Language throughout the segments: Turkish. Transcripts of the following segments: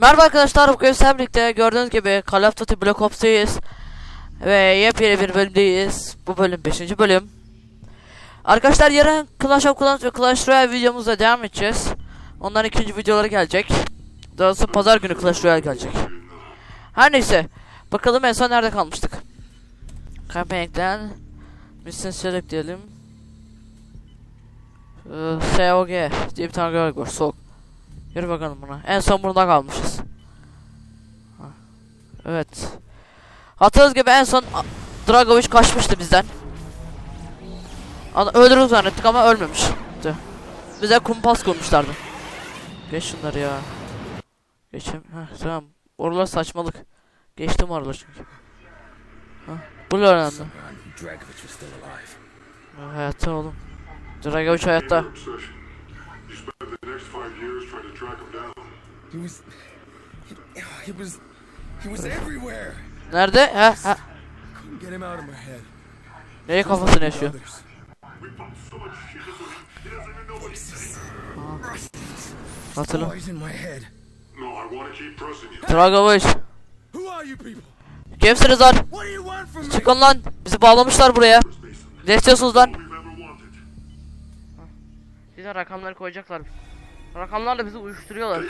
Merhaba arkadaşlar bugün sizlerle birlikte gördüğünüz gibi Call of Duty Black Ops'tayız Ve yepyeni bir bölümdeyiz. Bu bölüm 5. bölüm. Arkadaşlar yarın Clash of Clans ve Clash Royale videomuzla devam edeceğiz. Onların ikinci videoları gelecek. Daha sonra pazar günü Clash Royale gelecek. Her neyse Bakalım en son nerede kalmıştık? Campaign'den Mission Select diyelim. Ee, SOG diye bir tane görev var soğuk Yürü bakalım buna. En son burada kalmışız. Evet. Hatırladığınız gibi en son Dragovic kaçmıştı bizden. Ana öldürür zannettik ama ölmemişti. Bize kumpas kurmuşlardı. Geç şunları ya. Geçem. Heh, tamam. Oralar saçmalık. Geçtim oralar çünkü. Ha, bu önemli. Alive. Ha, Hayatta oğlum. Dragovic hayatta. obsession. You spent the next five years trying to track him down. He was. He, he was. He was everywhere. Nerede? Ha, ha. Couldn't get him out of my head. Neye kafasını yaşıyor? Hatırla. Kimsiniz lan? Çıkın lan. Bizi bağlamışlar buraya. Ne istiyorsunuz lan? Size rakamları koyacaklar. Rakamlarla bizi uyuşturuyorlar.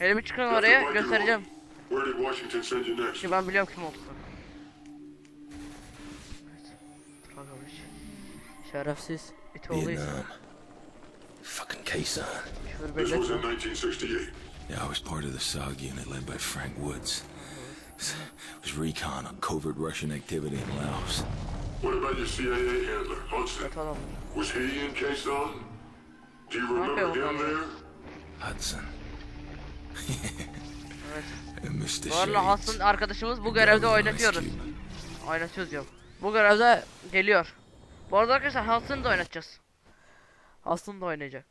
Elimi çıkın oraya göstereceğim. Ki ben biliyorum kim olduğunu. Şerefsiz. İt oğlu ise. Vietnam. Fucking Kaysan. This was in etme. 1968. Yeah, I was part of the SOG unit led by Frank Woods. It was recon on covert Russian activity in Laos. What about your CIA handler, Hudson? Was he in Quezon? Do you remember him there? Hudson. Evet. Bu arada. Hasan arkadaşımız bu görevde oynatıyoruz. Oynatıyoruz diyorum. Bu görevde geliyor. Bu arada arkadaşlar Hasan'ı da oynatacağız. Hasan da oynayacak.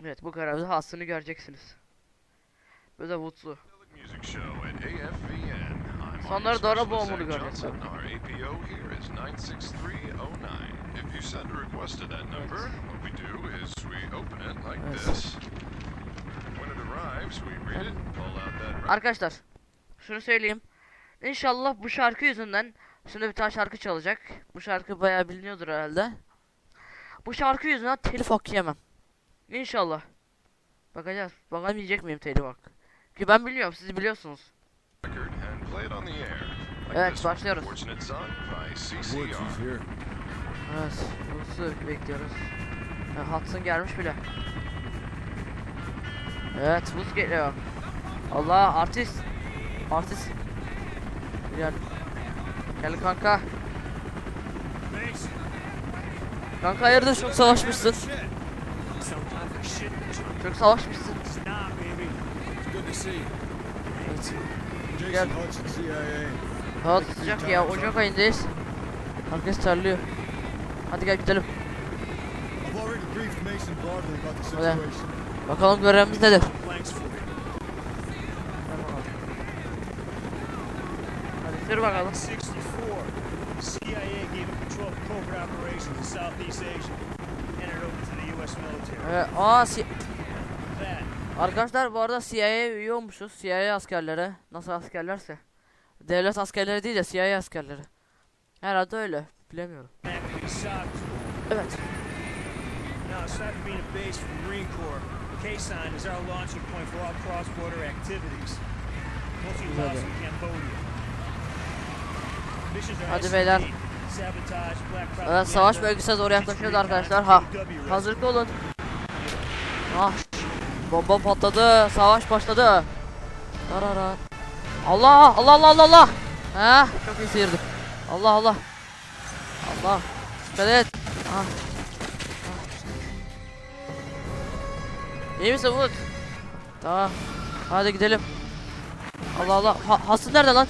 Evet bu görevde Hasan'ı göreceksiniz. AFVN. I'm Sonları Army doğru boğumunu göreceğiz. Johnson. Our APO here is 96309. If you send a request to that number, what we do is we open it like Evet. this. When it arrives, we read it, pull out that Arkadaşlar şunu söyleyeyim. İnşallah bu şarkı yüzünden şimdi bir tane şarkı çalacak. Bu şarkı bayağı biliniyordur herhalde. Bu şarkı yüzünden telif hakkı yemem. İnşallah. Bakacağız. Bakalım yiyecek miyim telif hakkı. Ki ben biliyorum siz biliyorsunuz. Evet, başlıyoruz. Evet. Woods'u bekliyoruz. Ha, Hudson gelmiş bile. Evet Woods geliyor. Allah artist. Artist. Gel. Gel kanka. Kanka hayırdır çok savaşmışsın. Çok savaşmışsın. Gel. Hava sıcak ya Ocak ayındayız. Herkes terliyor. Hadi gel gidelim. Hadi. Bakalım görevimiz nedir? Hadi sür bakalım. 64. CIA gave him control of covert operations in Southeast Asia. Handed it over to the U.S. military. Evet, aa si- Arkadaşlar bu arada CIA'ya üye olmuşuz. CIA askerleri. Nasıl askerlerse. Devlet askerleri değil de CIA askerleri. Herhalde öyle. Bilemiyorum. Evet. Hadi beyler. Evet, savaş propaganda, bölgesine doğru yaklaşıyoruz arkadaşlar. Ha. Hazırlıklı olun. Ah. Bomba patladı. Savaş başladı. Tarara. Allah Allah Allah Allah Allah. Ha, çok iyi sıyırdık. Allah Allah. Allah. Dikkat et. Ah. Ah. İyi misin Umut? Tamam. Hadi gidelim. Allah Allah. Ha, Hasan nerede lan?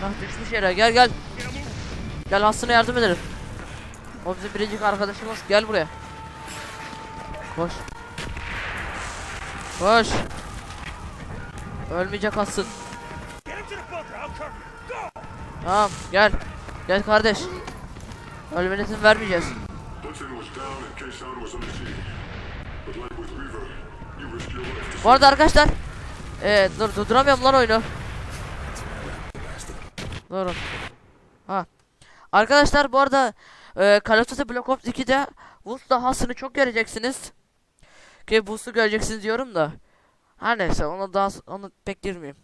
Hah düşmüş yere. Gel gel. Gel Hasan'a yardım edelim. O bizim biricik arkadaşımız. Gel buraya. Koş. Koş. Ölmeyecek Hasan. Tamam gel. Gel kardeş. Ölmene izin vermeyeceğiz. Bu arada arkadaşlar ee, dur durduramıyorum lan oyunu. Durun. Ha. Arkadaşlar bu arada e, Call of Duty Black Ops 2'de Wood dahasını çok göreceksiniz. Ki Wood'u göreceksiniz diyorum da. Her neyse onu daha onu pek girmeyeyim.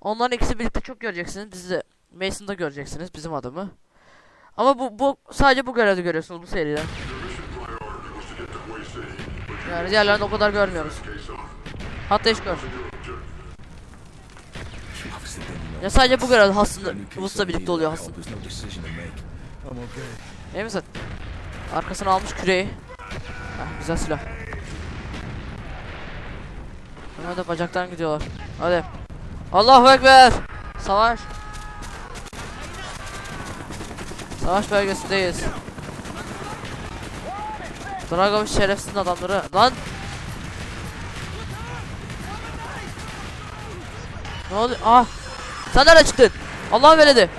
Onların ikisi birlikte çok göreceksiniz. Bizi Mason'da göreceksiniz bizim adamı. Ama bu bu sadece bu görevde görüyorsunuz bu seride. Yani diğerlerini o kadar görmüyoruz. Hatta hiç gör. Ya sadece bu görevde aslında of birlikte oluyor aslında. İyi misin? Arkasına almış küreği. Heh, güzel silah. De bacaktan gidiyorlar. Hadi. Allahu Ekber. Savaş. Savaş bölgesindeyiz. Dragovic şerefsiz adamları. Lan. Ne oluyor? Ah. Sen nereden çıktın? Allah veledi.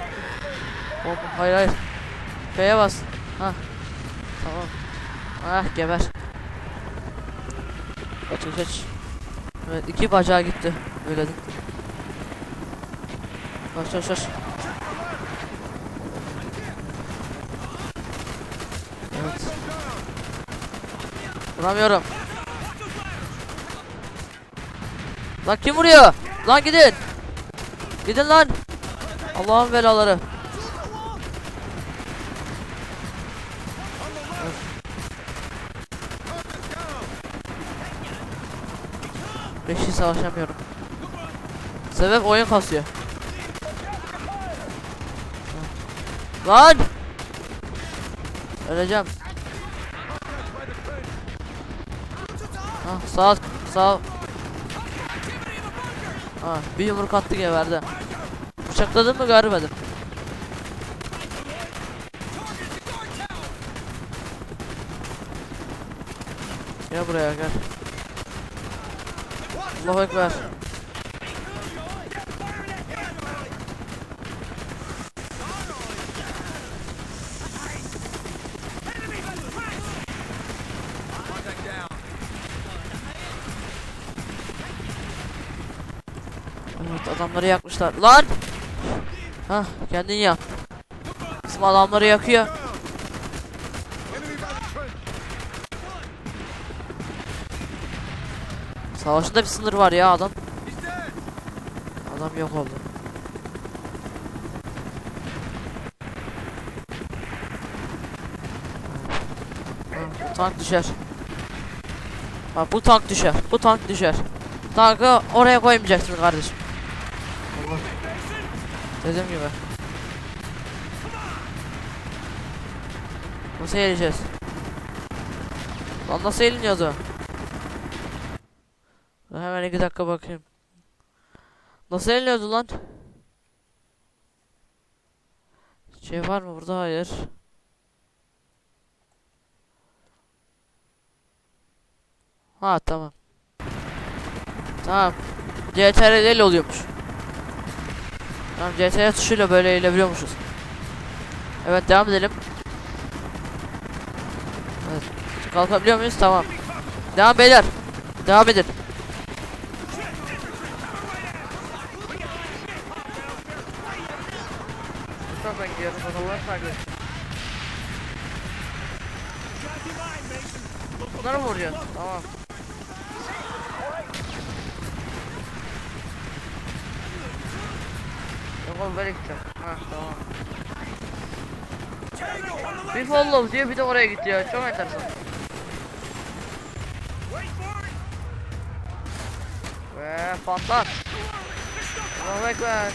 Hop, hayır hayır. F'ye bas. Ha. Tamam. Ah geber. Kaç kaç. Evet iki bacağı gitti. Öyle. Kaç kaç kaç. Vuramıyorum. Lan kim vuruyor? Lan gidin. Gidin lan. Allah'ın belaları. Beşi savaşamıyorum. Sebep oyun kasıyor. Lan! Öleceğim. Ha sağ sağ. Ha bir yumruk attı geberdi. Bıçakladın mı görmedim. Gel buraya gel. Allahu Ekber. Evet adamları yakmışlar. Lan! Hah kendin yak. Bizim adamları yakıyor. Savaşında bir sınır var ya adam. Adam yok oldu. Ha, tank düşer. Ha, bu tank düşer. Bu tank düşer. Tankı oraya koymayacaksın kardeşim. Allah. Dediğim gibi. Nasıl eğileceğiz? Lan nasıl eğiliniyordu? Dur Hemen iki dakika bakayım. Nasıl eliniyordu lan? Şey var mı burada? Hayır. Ha tamam. Tamam. CTRL oluyormuş. Tamam CTRL tuşuyla böyle eğilebiliyormuşuz. Evet devam edelim. Evet. Kalkabiliyor muyuz? Tamam. Devam beyler. Devam edin. Bu tarafa gidiyoruz. Adamlar takip Bunları mı vuruyorsun? Tamam. Oğlum böyle gideceğim. Ha tamam. Bir follow diyor bir de oraya gidiyor. Çok enteresan. Ve patlat. Allahu Ekber.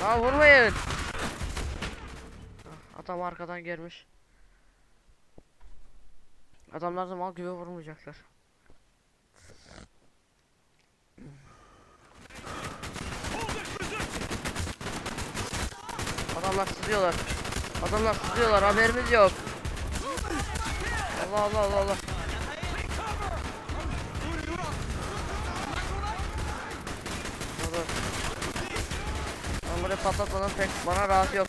Ya vurmayın. Adam arkadan gelmiş. Adamlar da mal gibi vurmayacaklar. Adamlar sızıyorlar. Adamlar sızıyorlar haberimiz yok. Allah Allah Allah Allah. Dur. Ben burayı patlatmadan pek bana rahat yok.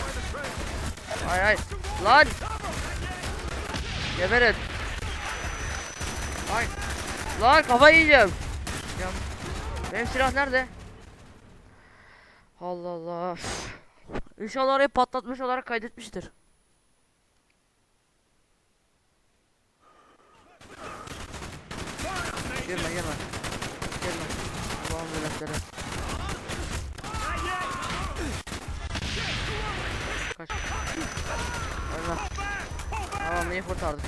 Hay hay. Lan! Geberin. Lan! Lan kafa yiyeceğim. Ya, benim silah nerede? Allah Allah. İnşallah orayı patlatmış olarak kaydetmiştir. Girme girme. Girme. Allah'ım veletleri. Kaç. Ölme. Tamam iyi kurtardık.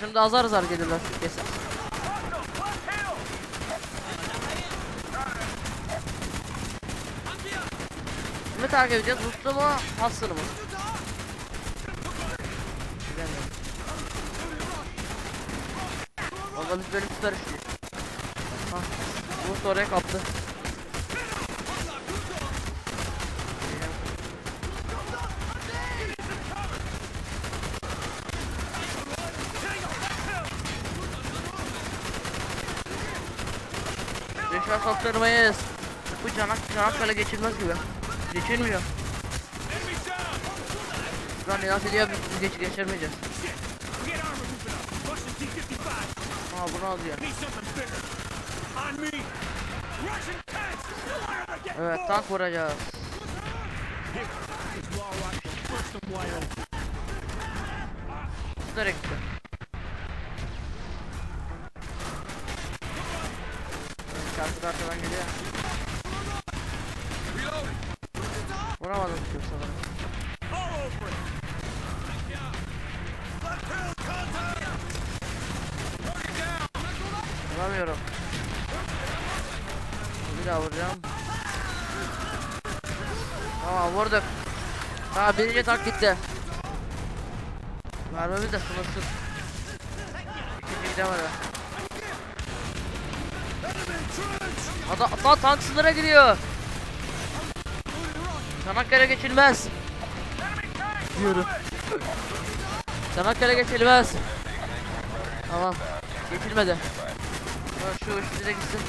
Şimdi azar azar gelirler. Kesin. Kimi takip edeceğiz? Mutlu mu? Hassını mı? Bilemiyorum. Valla biz bölüm tutarız ki. Ha. Mutlu oraya kaptı. Düşman sokturmayız. Bu canak Çanakkale geçilmez gibi. Geçilmiyor. Lan inat ediyor biz geç geçirmeyeceğiz. Get armor moving up. Russian T-55. Aa bunu to get Evet tank vuracağız. Nereye gitti? Çarpı arkadan geliyor. Vuramadım ki sanırım. Vuramıyorum. Bir daha vuracağım. Tamam vurduk. Tamam birinci tank gitti. Mermimiz de sınırsız. İkinci gidemedi. Adam, adam tank sınıra giriyor. Çanakkale geçilmez. Yürü. Çanakkale geçilmez. Tamam. Geçilmedi. Şu üçlü de gitsin.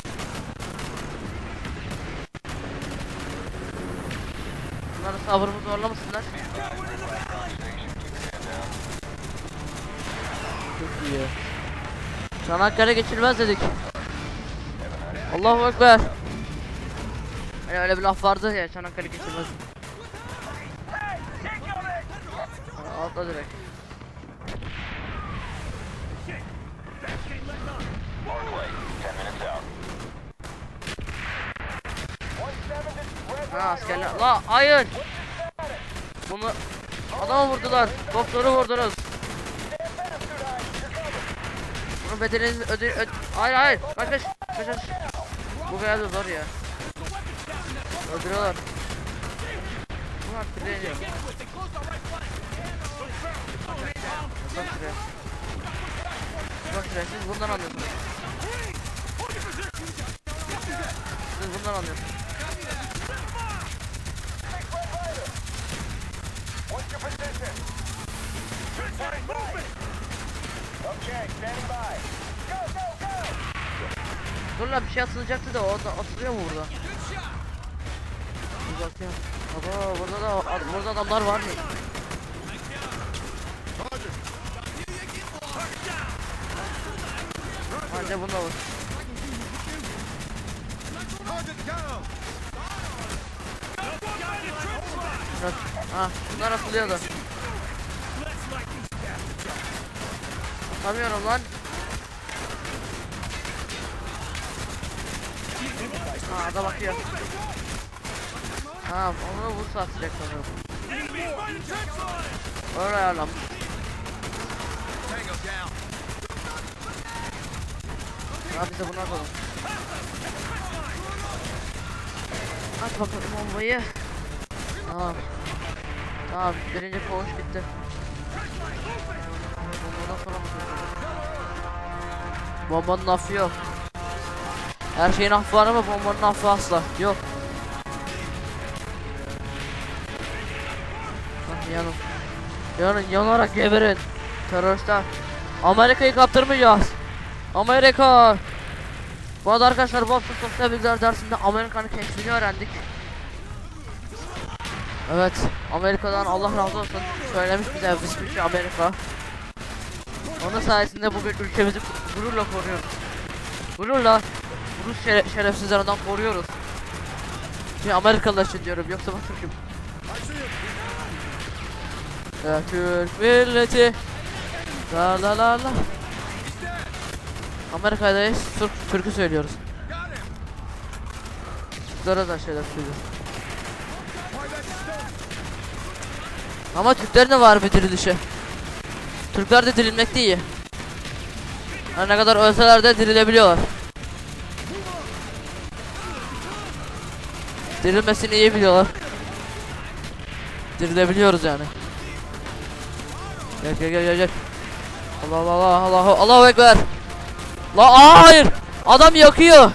Bunların sabrımı zorlamasınlar. Çok iyi. Çanakkale geçilmez dedik. Allahu Ekber. Hani öyle bir laf vardı ya Çanakkale geçilmez. Aa, Atla direkt. Ha askerler. La hayır. Bunu adamı vurdular. Doktoru vurdunuz. Bunun bedelini öde öde Hayır hayır. Kaç kaç. Kaç kaç. Bu kadar da zor ya. Öldürüyorlar. Bu artık Bak şuraya. Bak şuraya siz bundan alıyorsunuz. Siz bundan alıyorsunuz. Dur lan bir şey asılacaktı da o da asılıyor mu burada? Bakayım. Baba burada da ad- burada adamlar var mı? Anca bunda var. Evet. Ha, bunlar asılıyordu. Atamıyorum lan. Ha, ada bakıyor. Tamam, onu vursa atacak sanırım. Öyle ayarlamış. Ya biz de bunu atalım. At bakalım bombayı. Tamam. Tamam, birinci koğuş bitti. Bombadan sonra mı? Bombanın affı yok. Her şeyin affı var ama bombanın affı asla yok. Ah yanım. Yanın yanarak geberin. Teröristler. Amerika'yı kaptırmayacağız. Amerika. Bu arada arkadaşlar bu hafta sosyal bilgiler dersinde Amerika'nın keşfini öğrendik. Evet, Amerika'dan Allah razı olsun söylemiş bize Bismillah Amerika. Onun sayesinde bugün ülkemizi gururla koruyoruz. Gururla Rus şere şerefsizlerinden koruyoruz. Şimdi Amerikalılar için diyorum yoksa bak Türk'üm. Ya Türk milleti La la la la Amerika'dayız Türk, Türk'ü söylüyoruz. Türklere da şeyler söylüyoruz Ama Türklerin de var bir dirilişi Türkler de dirilmekte iyi. Her ne kadar ölseler de dirilebiliyorlar. Dirilmesini iyi biliyorlar. Dirilebiliyoruz yani. Gel gel gel gel. Allah Allah Allah Allah Allahu ekber. La aa, hayır. Adam yakıyor.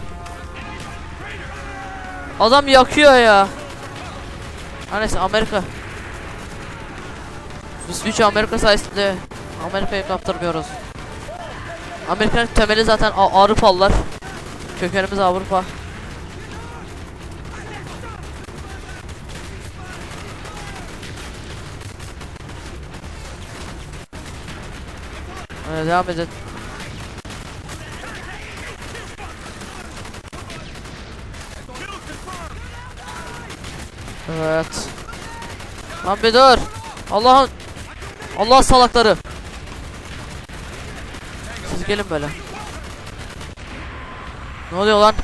Adam yakıyor ya. Neyse Amerika. Biz üç Amerika sayesinde Amerika'yı kaptırmıyoruz. Amerika'nın temeli zaten Avrupalılar. Kökenimiz Avrupa. Hadi devam edin. Evet. Lan bir dur. Allah'ın Allah salakları. Siz gelin böyle. Ne oluyor lan?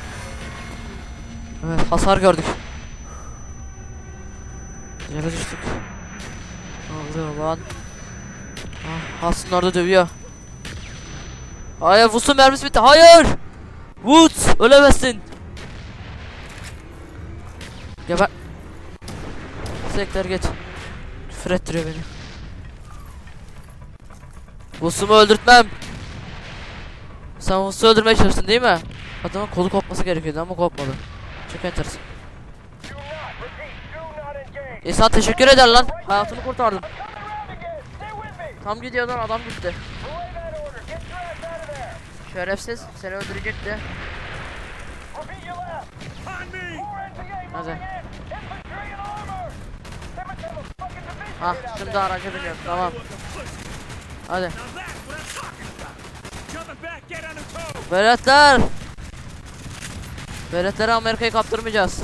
Evet hasar gördük. Yere düştük. Ne oluyor lan? Ah, Hasan orada dövüyor. Hayır Woods'un mermisi bitti. Hayır! Woods ölemezsin. Geber. Sekler git. Küfür ettiriyor beni. Woods'umu öldürtmem. Sen Woods'u öldürmeye çalıştın değil mi? Adamın kolu kopması gerekiyordu ama kopmadı. Çok enteresan. İnsan teşekkür eder lan. Hayatını kurtardım. Tam gidiyordan adam gitti. Şerefsiz seni öldürecekti. Hadi. Ah şimdi araca biniyorum tamam. Hadi. Beretler. Beretlere Amerika'yı kaptırmayacağız.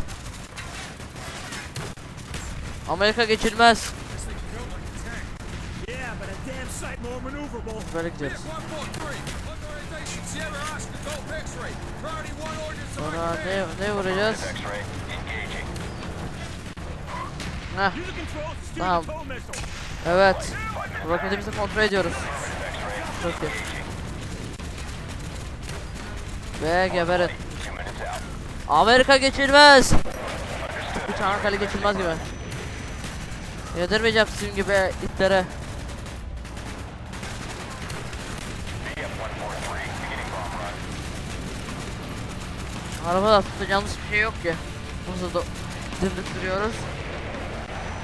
Amerika geçilmez. Böyle gidiyoruz. Sonra ne, ne vuracağız? Heh, Tamam. evet. Roketimizi kontrol ediyoruz. Çok iyi. Ve geberin. Amerika geçilmez. Bu Çanakkale geçilmez gibi. Yedirmeyeceğim sizin gibi itlere. Arabada tutacağımız bir şey yok ki. Burada da dimdik duruyoruz.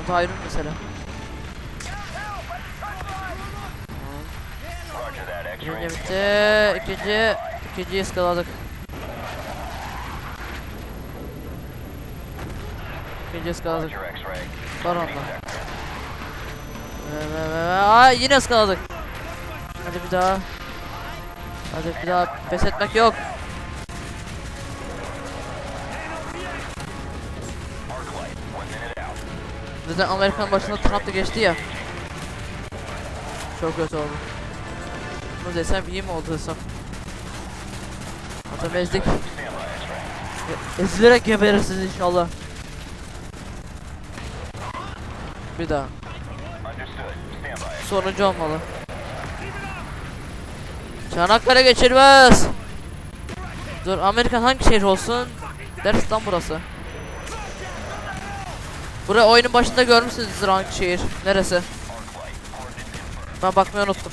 Bir mesele. Birinci bitti. İkinci, ikinciyi ıskaladık. İkinci ıskaladık. Ve Aa, yine ıskaladık. Hadi bir daha. Hadi bir daha pes etmek yok. Zaten Amerikan başında Trump da geçti ya. Çok kötü oldu. Bunu desem iyi mi oldu desem. Adam ezdik. E- Ezilerek geberirsiniz inşallah. Bir daha. Sonuncu olmalı. Çanakkale geçirmez. Dur Amerikan hangi şehir olsun? Ders burası. Buraya oyunun başında görmüşsünüzdür hangi şehir. Neresi? Ben bakmayı unuttum.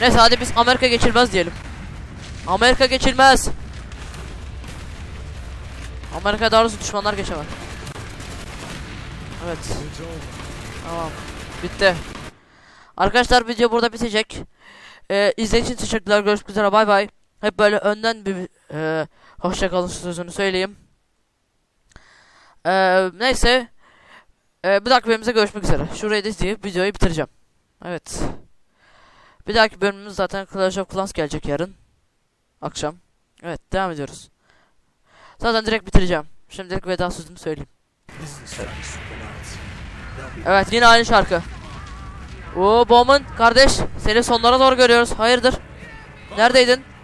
Neyse hadi biz Amerika geçilmez diyelim. Amerika geçilmez. Amerika daha doğrusu düşmanlar geçemez. Evet. Tamam. Bitti. Arkadaşlar video burada bitecek. Ee, izlediğiniz için teşekkürler. Görüşmek üzere. Bay bay. Hep böyle önden bir e, hoşça kalın sözünü söyleyeyim. Ee, neyse. Ee, bir dahaki bölümümüzde görüşmek üzere. Şurayı da izleyip videoyu bitireceğim. Evet. Bir dahaki bölümümüz zaten Clash of Clans gelecek yarın. Akşam. Evet devam ediyoruz. Zaten direkt bitireceğim. Şimdilik veda sözümü söyleyeyim. Evet yine aynı şarkı. Oo Bowman kardeş seni sonlara doğru görüyoruz. Hayırdır? Neredeydin?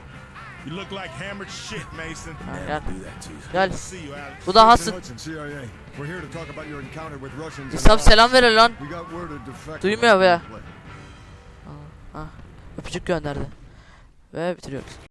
You look like hammered shit, Mason. Gel. Bu da Hasan. Hudson, CIA. We're here to talk about your encounter with Russians. in İslam selam verir lan. We got word a defector Duymuyor be. been played. Öpücük gönderdi. Ve bitiriyoruz.